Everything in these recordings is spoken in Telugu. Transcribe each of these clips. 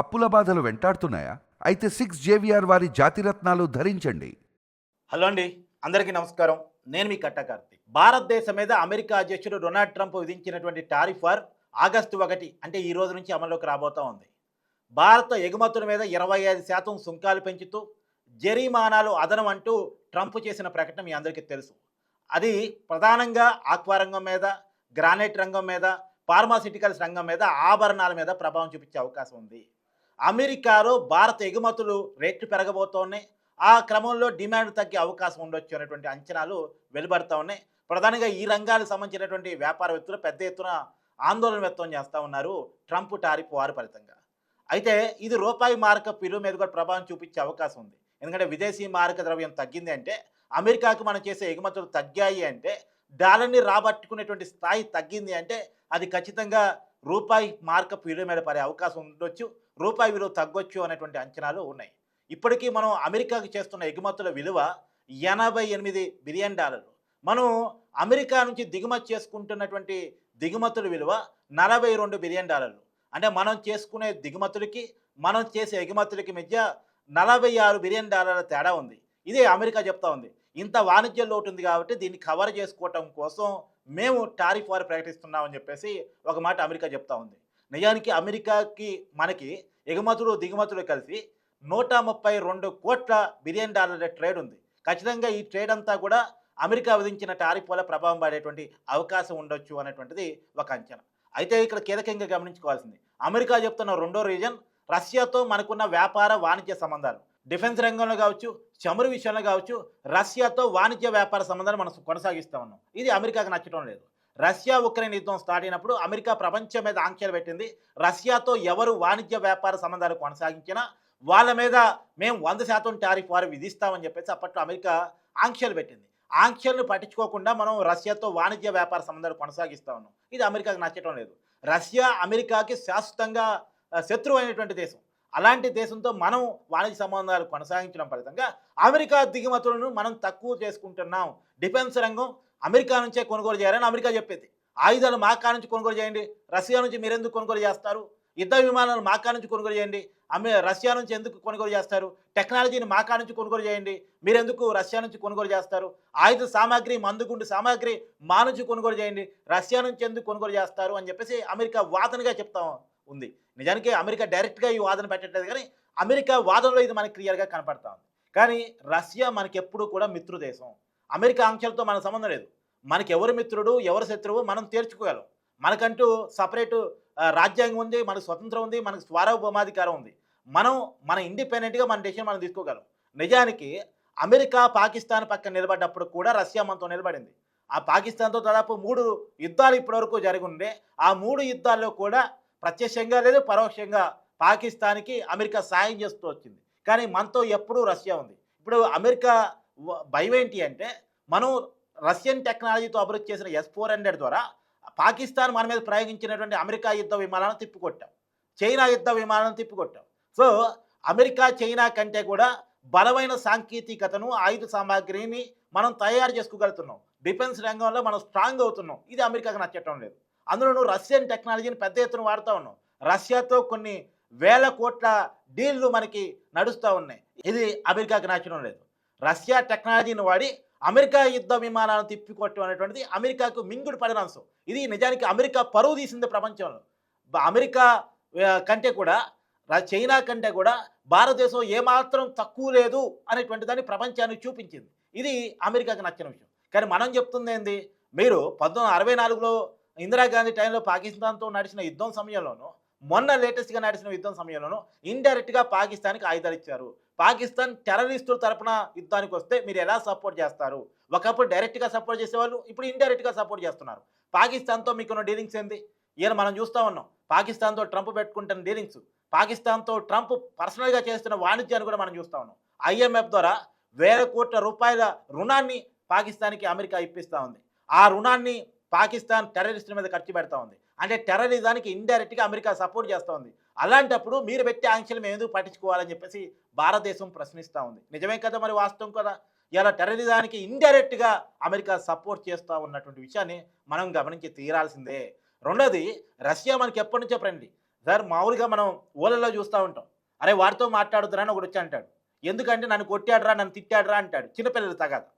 అప్పుల బాధలు వెంటాడుతున్నాయా? అయితే సిక్స్ జేవిఆర్ వారి జాతిరత్నాలు ధరించండి. హలో అండి అందరికీ నమస్కారం. నేను మీ కట్ట కార్తీక్. భారతదేశం మీద అమెరికా అధ్యక్షుడు డొనాల్డ్ ట్రంప్ విధించినటువంటి టారిఫ్ వార్ ఆగస్టు ఒకటి అంటే ఈ రోజు నుంచి అమల్లోకి రాబోతా ఉంది. భారత ఎగుమతుల మీద ఇరవై ఐదు శాతం సుంకాలు పెంచుతూ జరిమానాలు అదనం అంటూ ట్రంప్ చేసిన ప్రకటన మీ అందరికీ తెలుసు. అది ప్రధానంగా ఆక్వా రంగం మీద గ్రానైట్ రంగం మీద ఫార్మాసిటికల్స్ రంగం మీద ఆభరణాల మీద ప్రభావం చూపించే అవకాశం ఉంది. అమెరికాలో భారత ఎగుమతులు రేట్లు పెరగబోతున్నాయి. ఆ క్రమంలో డిమాండ్ తగ్గే అవకాశం ఉండొచ్చు అనేటువంటి అంచనాలు వెలువడుతూ ఉన్నాయి. ప్రధానంగా ఈ రంగాలకు సంబంధించినటువంటి వ్యాపారవేత్తలు పెద్ద ఎత్తున ఆందోళన వ్యక్తం చేస్తూ ఉన్నారు ట్రంప్ టారిఫ్ వారి ఫలితంగా. అయితే ఇది రూపాయి మార్క విలువ మీద కూడా ప్రభావం చూపించే అవకాశం ఉంది. ఎందుకంటే విదేశీ మారక ద్రవ్యం తగ్గింది అంటే అమెరికాకు మనం చేసే ఎగుమతులు తగ్గాయి అంటే డాలర్ని రాబట్టుకునేటువంటి స్థాయి తగ్గింది అంటే అది ఖచ్చితంగా రూపాయి మార్కప్ విలువ మీద పడే అవకాశం ఉండొచ్చు. రూపాయి విలువ తగ్గొచ్చు అనేటువంటి అంచనాలు ఉన్నాయి. ఇప్పటికీ మనం అమెరికాకి చేస్తున్న ఎగుమతుల విలువ ఎనభై ఎనిమిది బిలియన్ డాలర్లు. మనం అమెరికా నుంచి దిగుమతి చేసుకుంటున్నటువంటి దిగుమతుల విలువ నలభై రెండు బిలియన్ డాలర్లు. అంటే మనం చేసుకునే దిగుమతులకి మనం చేసే ఎగుమతులకి మధ్య నలభై ఆరు బిలియన్ డాలర్ల తేడా ఉంది. ఇదే అమెరికా చెప్తా ఉంది. ఇంత వాణిజ్య లోటు ఉంది కాబట్టి దీన్ని కవర్ చేసుకోవటం కోసం మేము టారిఫ్ వారు ప్రకటిస్తున్నామని చెప్పేసి ఒక మాట అమెరికా చెప్తా ఉంది. నిజానికి అమెరికాకి మనకి ఎగుమతులు దిగుమతులు కలిసి నూట ముప్పై రెండు కోట్ల బిలియన్ డాలర్ల ట్రేడ్ ఉంది. ఖచ్చితంగా ఈ ట్రేడ్ అంతా కూడా అమెరికా విధించిన టారిఫ్ వల్ల ప్రభావం పడేటువంటి అవకాశం ఉండొచ్చు అనేటువంటిది ఒక అంచనా. అయితే ఇక్కడ కీలకంగా గమనించుకోవాల్సింది. అమెరికా చెప్తున్న రెండో రీజన్ రష్యాతో మనకున్న వ్యాపార వాణిజ్య సంబంధాలు. డిఫెన్స్ రంగంలో కావచ్చు చమురు విషయంలో కావచ్చు రష్యాతో వాణిజ్య వ్యాపార సంబంధాలు మనం కొనసాగిస్తూ ఉన్నాం. ఇది అమెరికాకు నచ్చడం లేదు. రష్యా ఉక్రెయిన్ యుద్ధం స్టార్ట్ అయినప్పుడు అమెరికా ప్రపంచం మీద ఆంక్షలు పెట్టింది. రష్యాతో ఎవరు వాణిజ్య వ్యాపార సంబంధాలు కొనసాగించినా వాళ్ళ మీద మేము వంద శాతం టారిఫ్ వారు విధిస్తామని చెప్పేసి అప్పట్లో అమెరికా ఆంక్షలు పెట్టింది. ఆంక్షలను పట్టించుకోకుండా మనం రష్యాతో వాణిజ్య వ్యాపార సంబంధాలు కొనసాగిస్తా ఉన్నాం. ఇది అమెరికాకు నచ్చటం లేదు. రష్యా అమెరికాకి శాశ్వతంగా శత్రువు అయినటువంటి దేశం. అలాంటి దేశంతో మనం వాణిజ్య సంబంధాలు కొనసాగించడం ఫలితంగా అమెరికా దిగుమతులను మనం తక్కువ చేసుకుంటున్నాం. డిఫెన్స్ రంగం అమెరికా నుంచే కొనుగోలు చేయాలని అమెరికా చెప్పేది. ఆయుధాలు మా కా నుంచి కొనుగోలు చేయండి. రష్యా నుంచి మీరు ఎందుకు కొనుగోలు చేస్తారు? యుద్ధ విమానాలు మా కా నుంచి కొనుగోలు చేయండి. అమె రష్యా నుంచి ఎందుకు కొనుగోలు చేస్తారు? టెక్నాలజీని మా కా నుంచి కొనుగోలు చేయండి. మీరు ఎందుకు రష్యా నుంచి కొనుగోలు చేస్తారు? ఆయుధ సామాగ్రి మందుగుండు సామాగ్రి మా నుంచి కొనుగోలు చేయండి. రష్యా నుంచి ఎందుకు కొనుగోలు చేస్తారు? అని చెప్పేసి అమెరికా వాదనగా చెప్తా ఉంది. నిజానికి అమెరికా డైరెక్ట్గా ఈ వాదన పెట్టట్లేదు కానీ అమెరికా వాదనలో ఇది మనకి క్లియర్గా కనపడతా ఉంది. కానీ రష్యా మనకి ఎప్పుడూ కూడా మిత్రు దేశం అమెరికా ఆంక్షలతో మన సంబంధం లేదు. మనకి ఎవరు మిత్రుడు ఎవరు శత్రువు మనం తీర్చుకోగలం. మనకంటూ సపరేటు రాజ్యాంగం ఉంది మనకు స్వతంత్రం ఉంది మనకు స్వారభౌమాధికారం ఉంది. మనం మన ఇండిపెండెంట్గా మన డెసిషన్ మనం తీసుకోగలం. నిజానికి అమెరికా పాకిస్తాన్ పక్కన నిలబడ్డప్పుడు కూడా రష్యా మనతో నిలబడింది. ఆ పాకిస్తాన్తో దాదాపు మూడు యుద్ధాలు ఇప్పటివరకు జరిగి ఉండే ఆ మూడు యుద్ధాల్లో కూడా ప్రత్యక్షంగా లేదు పరోక్షంగా పాకిస్తాన్కి అమెరికా సాయం చేస్తూ వచ్చింది. కానీ మనతో ఎప్పుడూ రష్యా ఉంది. ఇప్పుడు అమెరికా భయం ఏంటి అంటే మనం రష్యన్ టెక్నాలజీతో అభివృద్ధి చేసిన ఎస్ ఫోర్ హండ్రెడ్ ద్వారా పాకిస్తాన్ మన మీద ప్రయోగించినటువంటి అమెరికా యుద్ధ విమానాలను తిప్పికొట్టాం. చైనా యుద్ధ విమానాలను తిప్పికొట్టాం. సో అమెరికా చైనా కంటే కూడా బలమైన సాంకేతికతను ఆయుధ సామాగ్రిని మనం తయారు చేసుకోగలుగుతున్నాం. డిఫెన్స్ రంగంలో మనం స్ట్రాంగ్ అవుతున్నాం. ఇది అమెరికాకు నచ్చటం లేదు. అందులోనూ రష్యన్ టెక్నాలజీని పెద్ద ఎత్తున వాడుతూ ఉన్నాం. రష్యాతో కొన్ని వేల కోట్ల డీల్లు మనకి నడుస్తూ ఉన్నాయి. ఇది అమెరికాకి నచ్చడం లేదు. రష్యా టెక్నాలజీని వాడి అమెరికా యుద్ధ విమానాలను తిప్పికొట్టడం అనేటువంటిది అమెరికాకు మింగుడు పడిన అంశం ఇది నిజానికి అమెరికా పరువు తీసింది ప్రపంచంలో. అమెరికా కంటే కూడా చైనా కంటే కూడా భారతదేశం ఏమాత్రం తక్కువ లేదు అనేటువంటి దాన్ని ప్రపంచానికి చూపించింది. ఇది అమెరికాకు నచ్చిన విషయం. కానీ మనం చెప్తుంది ఏంది? మీరు పంతొమ్మిది అరవై నాలుగులో ఇందిరాగాంధీ టైంలో పాకిస్తాన్తో నడిచిన యుద్ధం సమయంలోనూ మొన్న లేటెస్ట్గా నడిచిన యుద్ధం సమయంలోనూ ఇండైరెక్ట్గా పాకిస్తాన్కి ఆయుధాలు ఇచ్చారు. పాకిస్తాన్ టెర్రరిస్టుల తరపున యుద్ధానికి వస్తే మీరు ఎలా సపోర్ట్ చేస్తారు? ఒకప్పుడు డైరెక్ట్గా సపోర్ట్ చేసేవాళ్ళు ఇప్పుడు ఇండైరెక్ట్గా సపోర్ట్ చేస్తున్నారు. పాకిస్తాన్తో మీకున్న డీలింగ్స్ ఏంది? ఈయన మనం చూస్తూ ఉన్నాం. పాకిస్తాన్తో ట్రంప్ పెట్టుకుంటున్న డీలింగ్స్. పాకిస్తాన్తో ట్రంప్ పర్సనల్గా చేస్తున్న వాణిజ్యాన్ని కూడా మనం చూస్తూ ఉన్నాం. ఐఎంఎఫ్ ద్వారా వేల కోట్ల రూపాయల రుణాన్ని పాకిస్తాన్కి అమెరికా ఇప్పిస్తూ ఉంది. ఆ రుణాన్ని పాకిస్తాన్ టెర్రరిస్టుల మీద ఖర్చు పెడతా ఉంది. అంటే టెర్రరిజానికి ఇండైరెక్ట్గా అమెరికా సపోర్ట్ చేస్తూ ఉంది అలాంటప్పుడు మీరు పెట్టే ఆంక్షలు మేము ఎందుకు పట్టించుకోవాలని చెప్పేసి భారతదేశం ప్రశ్నిస్తూ ఉంది. నిజమే కదా మరి వాస్తవం కదా? ఇలా టెర్రరిజానికి ఇండైరెక్ట్గా అమెరికా సపోర్ట్ చేస్తూ ఉన్నటువంటి విషయాన్ని మనం గమనించి తీరాల్సిందే. రెండోది రష్యా మనకి ఎప్పటి నుంచో ఫ్రెండ్లీ సార్ మామూలుగా మనం ఊళ్ళలో చూస్తూ ఉంటాం. అరే వాడితో మాట్లాడుతురా అని ఒకటి వచ్చి అంటాడు. ఎందుకంటే నన్ను కొట్టాడురా నన్ను తిట్టాడురా అంటాడు. చిన్నపిల్లలు తగాదు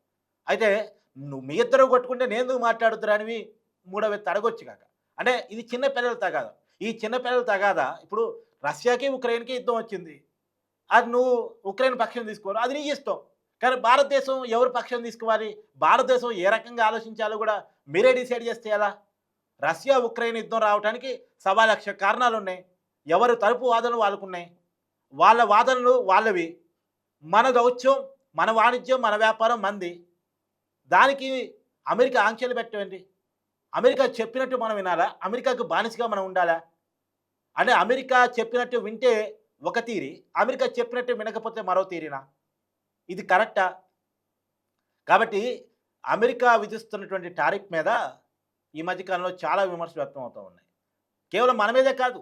అయితే నువ్వు మీ ఇద్దరు కొట్టుకుంటే నేను మాట్లాడుతున్నానివి మూడవ అని మూడో అడగొచ్చు కాక. అంటే ఇది చిన్న పిల్లల తగాదా. ఈ చిన్న పిల్లల తగాదా ఇప్పుడు రష్యాకి ఉక్రెయిన్కి యుద్ధం వచ్చింది. అది నువ్వు ఉక్రెయిన్ పక్షం తీసుకోరు అది నీ ఇష్టం. కానీ భారతదేశం ఎవరు పక్షం తీసుకోవాలి? భారతదేశం ఏ రకంగా ఆలోచించాలో కూడా మీరే డిసైడ్ చేస్తే ఎలా? రష్యా ఉక్రెయిన్ యుద్ధం రావడానికి సవా లక్ష కారణాలు ఉన్నాయి. ఎవరు తరపు వాదనలు వాళ్ళకున్నాయి. వాళ్ళ వాదనలు వాళ్ళవి. మన దౌత్యం మన వాణిజ్యం మన వ్యాపారం మంది. దానికి అమెరికా ఆంక్షలు పెట్టండి అమెరికా చెప్పినట్టు మనం వినాలా? అమెరికాకు బానిసగా మనం ఉండాలా? అంటే అమెరికా చెప్పినట్టు వింటే ఒక తీరి అమెరికా చెప్పినట్టు వినకపోతే మరో తీరినా? ఇది కరెక్టా? కాబట్టి అమెరికా విధిస్తున్నటువంటి టారిఫ్ మీద ఈ మధ్యకాలంలో చాలా విమర్శలు వ్యక్తం అవుతూ ఉన్నాయి. కేవలం మన మీదే కాదు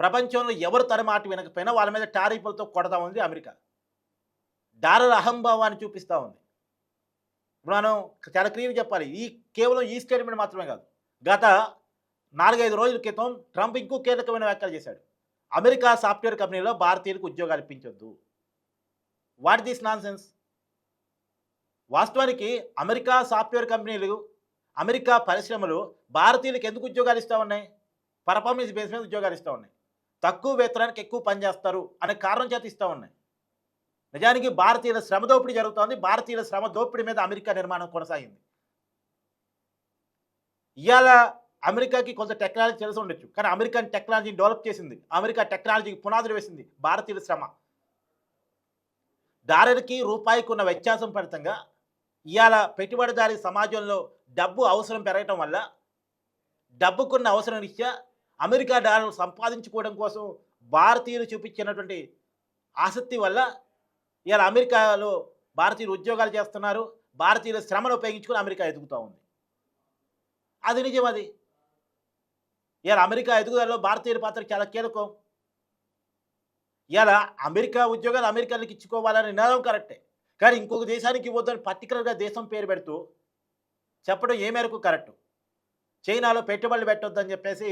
ప్రపంచంలో ఎవరు తన మాట వినకపోయినా వాళ్ళ మీద టారిఫ్లతో కొడతా ఉంది అమెరికా. డాలర్ అహంభావాన్ని చూపిస్తూ ఉంది. ఇప్పుడు మనం చాలా క్లియర్గా చెప్పాలి. ఈ కేవలం ఈ స్టేట్మెంట్ మాత్రమే కాదు. గత నాలుగైదు రోజుల క్రితం ట్రంప్ ఇంకో కీలకమైన వ్యాఖ్యలు చేశాడు. అమెరికా సాఫ్ట్వేర్ కంపెనీలో భారతీయులకు ఉద్యోగాలు ఇప్పించొద్దు. వాట్ దిస్ నాన్సెన్స్ వాస్తవానికి అమెరికా సాఫ్ట్వేర్ కంపెనీలు అమెరికా పరిశ్రమలు భారతీయులకు ఎందుకు ఉద్యోగాలు ఇస్తూ ఉన్నాయి? పర్ఫార్మెన్స్ బేస్ మీద ఉద్యోగాలు ఇస్తూ ఉన్నాయి. తక్కువ వేతనానికి ఎక్కువ పని చేస్తారు అనే కారణం చేత ఇస్తూ ఉన్నాయి. నిజానికి భారతీయుల శ్రమ దోపిడీ జరుగుతోంది. భారతీయుల శ్రమ దోపిడీ మీద అమెరికా నిర్మాణం కొనసాగింది. ఇవాళ అమెరికాకి కొంత టెక్నాలజీ తెలిసి ఉండొచ్చు. కానీ అమెరికన్ టెక్నాలజీని డెవలప్ చేసింది. అమెరికా టెక్నాలజీకి పునాదులు వేసింది భారతీయుల శ్రమ. డాలర్కి రూపాయికి ఉన్న వ్యత్యాసం ఫలితంగా ఇవాళ పెట్టుబడిదారీ సమాజంలో డబ్బు అవసరం పెరగటం వల్ల డబ్బుకున్న అవసరం రీత్యా అమెరికా డాలర్ సంపాదించుకోవడం కోసం భారతీయులు చూపించినటువంటి ఆసక్తి వల్ల ఇలా అమెరికాలో భారతీయులు ఉద్యోగాలు చేస్తున్నారు భారతీయుల శ్రమను ఉపయోగించుకుని అమెరికా ఎదుగుతూ ఉంది. అది నిజం అది. ఇలా అమెరికా ఎదుగుదలలో భారతీయుల పాత్ర చాలా కీలకం. ఇలా అమెరికా ఉద్యోగాలు అమెరికాలకు ఇచ్చుకోవాలని నినాదం కరెక్టే. కానీ ఇంకొక దేశానికి ఇవ్వద్దని పర్టికులర్గా దేశం పేరు పెడుతూ చెప్పడం ఏ మేరకు కరెక్ట్? చైనాలో పెట్టుబడులు పెట్టొద్దని చెప్పేసి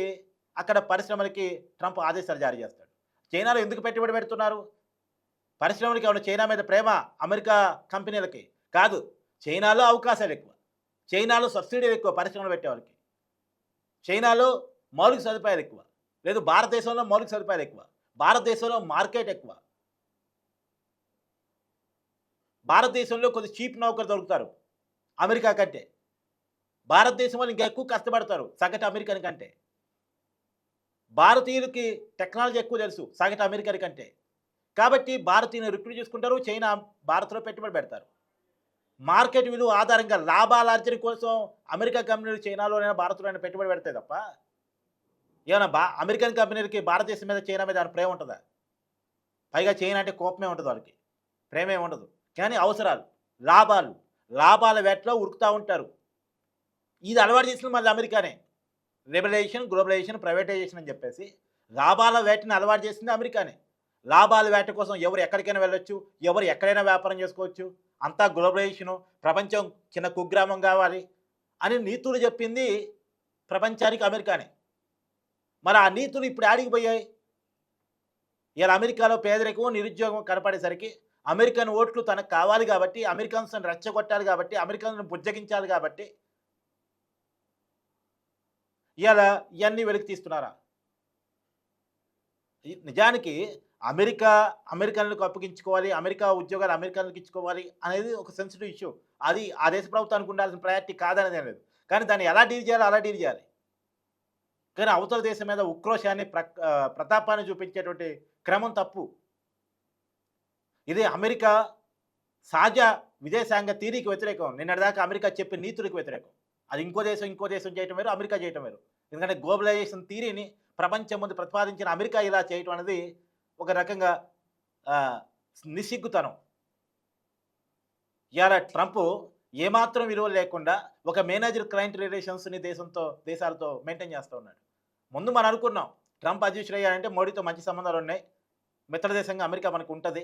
అక్కడ పరిశ్రమలకి ట్రంప్ ఆదేశాలు జారీ చేస్తాడు. చైనాలో ఎందుకు పెట్టుబడి పెడుతున్నారు? పరిశ్రమలకి ఉన్న చైనా మీద ప్రేమ అమెరికా కంపెనీలకి? కాదు. చైనాలో అవకాశాలు ఎక్కువ. చైనాలో సబ్సిడీలు ఎక్కువ పరిశ్రమలు పెట్టేవాళ్ళకి చైనాలో మౌలిక సదుపాయాలు ఎక్కువ. లేదు భారతదేశంలో మౌలిక సదుపాయాలు ఎక్కువ. భారతదేశంలో మార్కెట్ ఎక్కువ. భారతదేశంలో కొద్ది చీప్ నౌకరు దొరుకుతారు. అమెరికా కంటే. భారతదేశం వాళ్ళు ఇంకా ఎక్కువ కష్టపడతారు సగటు అమెరికన్ కంటే. భారతీయులకి టెక్నాలజీ ఎక్కువ తెలుసు సగటు అమెరికన్ కంటే. కాబట్టి భారతీయులు రిక్రూట్ చేసుకుంటారు చైనా భారత్లో పెట్టుబడి పెడతారు. మార్కెట్ విలువ ఆధారంగా లాభాలార్జన కోసం అమెరికా కంపెనీలు చైనాలోనైనా భారత్లోనైనా పెట్టుబడి పెడతాయి తప్ప ఏమైనా బా అమెరికన్ కంపెనీలకి భారతదేశం మీద చైనా మీద ప్రేమ ఉంటుందా? పైగా చైనా అంటే కోపమే ఉంటుంది వాళ్ళకి. ప్రేమే ఉండదు. కానీ అవసరాలు లాభాలు లాభాల వేటలో ఉరుకుతూ ఉంటారు. ఇది అలవాటు చేసిన మళ్ళీ అమెరికానే. రెబలైజేషన్ గ్లోబలైజేషన్ ప్రైవేటైజేషన్ అని చెప్పేసి లాభాల వేటని అలవాటు చేసింది అమెరికానే. లాభాల వేట కోసం ఎవరు ఎక్కడికైనా వెళ్ళొచ్చు ఎవరు ఎక్కడైనా వ్యాపారం చేసుకోవచ్చు. అంతా గ్లోబలైజేషను ప్రపంచం చిన్న కుగ్రామం కావాలి అని నీతులు చెప్పింది ప్రపంచానికి అమెరికానే. మరి ఆ నీతులు ఇప్పుడు ఆడికి పోయాయి? ఇలా అమెరికాలో పేదరికం నిరుద్యోగం కనపడేసరికి అమెరికన్ ఓట్లు తనకు కావాలి కాబట్టి అమెరికన్స్ని రెచ్చగొట్టాలి కాబట్టి అమెరికన్స్ని బుజ్జగించాలి కాబట్టి ఇలా ఇవన్నీ వెలికి తీస్తున్నారా? నిజానికి అమెరికా అమెరికన్లకు అప్పగించుకోవాలి అమెరికా ఉద్యోగాలు అమెరికన్లకు ఇచ్చుకోవాలి అనేది ఒక సెన్సిటివ్ ఇష్యూ అది ఆ దేశ ప్రభుత్వానికి ఉండాల్సిన ప్రయారిటీ కాదనేది అనేది కానీ దాన్ని ఎలా డీల్ చేయాలో అలా డీల్ చేయాలి. కానీ అవతల దేశం మీద ఉక్రోషాన్ని ప్ర ప్రతాపాన్ని చూపించేటువంటి క్రమం తప్పు. ఇది అమెరికా సహజ విదేశాంగ తీరికి వ్యతిరేకం. నిన్నటిదాకా అమెరికా చెప్పే నీతులకు వ్యతిరేకం. అది ఇంకో దేశం ఇంకో దేశం చేయటం వేరు అమెరికా చేయటం వేరు. ఎందుకంటే గ్లోబలైజేషన్ థీరీని ప్రపంచం ముందు ప్రతిపాదించిన అమెరికా ఇలా చేయటం అనేది ఒక రకంగా నిసిగ్గుతనం ఇవాళ ట్రంప్ ఏమాత్రం విలువ లేకుండా ఒక మేనేజర్ క్లయింట్ రిలేషన్స్ని దేశంతో దేశాలతో మెయింటైన్ చేస్తూ ఉన్నాడు. ముందు మనం అనుకున్నాం ట్రంప్ అధ్యక్షుడు అయ్యారంటే మోడీతో మంచి సంబంధాలు ఉన్నాయి. మిత్ర దేశంగా అమెరికా మనకు ఉంటుంది.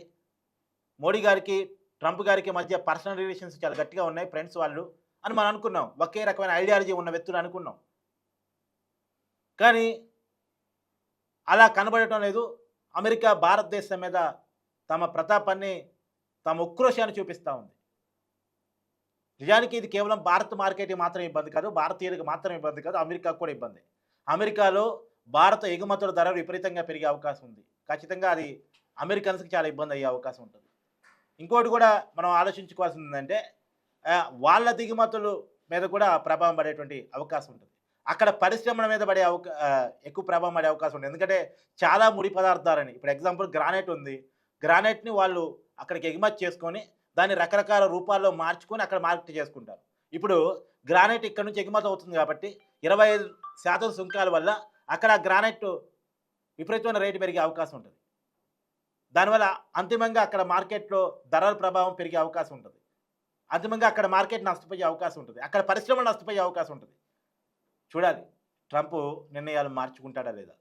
మోడీ గారికి ట్రంప్ గారికి మధ్య పర్సనల్ రిలేషన్స్ చాలా గట్టిగా ఉన్నాయి ఫ్రెండ్స్ వాళ్ళు అని మనం అనుకున్నాం. ఒకే రకమైన ఐడియాలజీ ఉన్న వ్యక్తులు అనుకున్నాం. కానీ అలా కనబడటం లేదు. అమెరికా భారతదేశం మీద తమ ప్రతాపాన్ని తమ ఉక్రోషాన్ని చూపిస్తూ ఉంది. నిజానికి ఇది కేవలం భారత్ మార్కెట్కి మాత్రం ఇబ్బంది కాదు భారతీయులకు మాత్రం ఇబ్బంది కాదు అమెరికాకు కూడా ఇబ్బంది. అమెరికాలో భారత ఎగుమతుల ధర విపరీతంగా పెరిగే అవకాశం ఉంది. ఖచ్చితంగా అది అమెరికన్స్కి చాలా ఇబ్బంది అయ్యే అవకాశం ఉంటుంది. ఇంకోటి కూడా మనం ఆలోచించుకోవాల్సింది ఏంటంటే వాళ్ళ దిగుమతులు మీద కూడా ప్రభావం పడేటువంటి అవకాశం ఉంటుంది. అక్కడ పరిశ్రమల మీద పడే అవకా ఎక్కువ ప్రభావం పడే అవకాశం ఉంటుంది ఎందుకంటే చాలా ముడి పదార్థాలని ఇప్పుడు ఎగ్జాంపుల్ గ్రానైట్ ఉంది. గ్రానైట్ని వాళ్ళు అక్కడికి ఎగుమతి చేసుకొని దాన్ని రకరకాల రూపాల్లో మార్చుకొని అక్కడ మార్కెట్ చేసుకుంటారు. ఇప్పుడు గ్రానైట్ ఇక్కడ నుంచి ఎగుమతి అవుతుంది కాబట్టి ఇరవై ఐదు శాతం సుంకాల వల్ల అక్కడ గ్రానైట్ విపరీతమైన రేటు పెరిగే అవకాశం ఉంటుంది. దానివల్ల అంతిమంగా అక్కడ మార్కెట్లో ధరల ప్రభావం పెరిగే అవకాశం ఉంటుంది. అంతిమంగా అక్కడ మార్కెట్ నష్టపోయే అవకాశం ఉంటుంది. అక్కడ పరిశ్రమలు నష్టపోయే అవకాశం ఉంటుంది. చూడాలి. ట్రంప్ నిర్ణయాలు మార్చుకుంటాడా లేదా?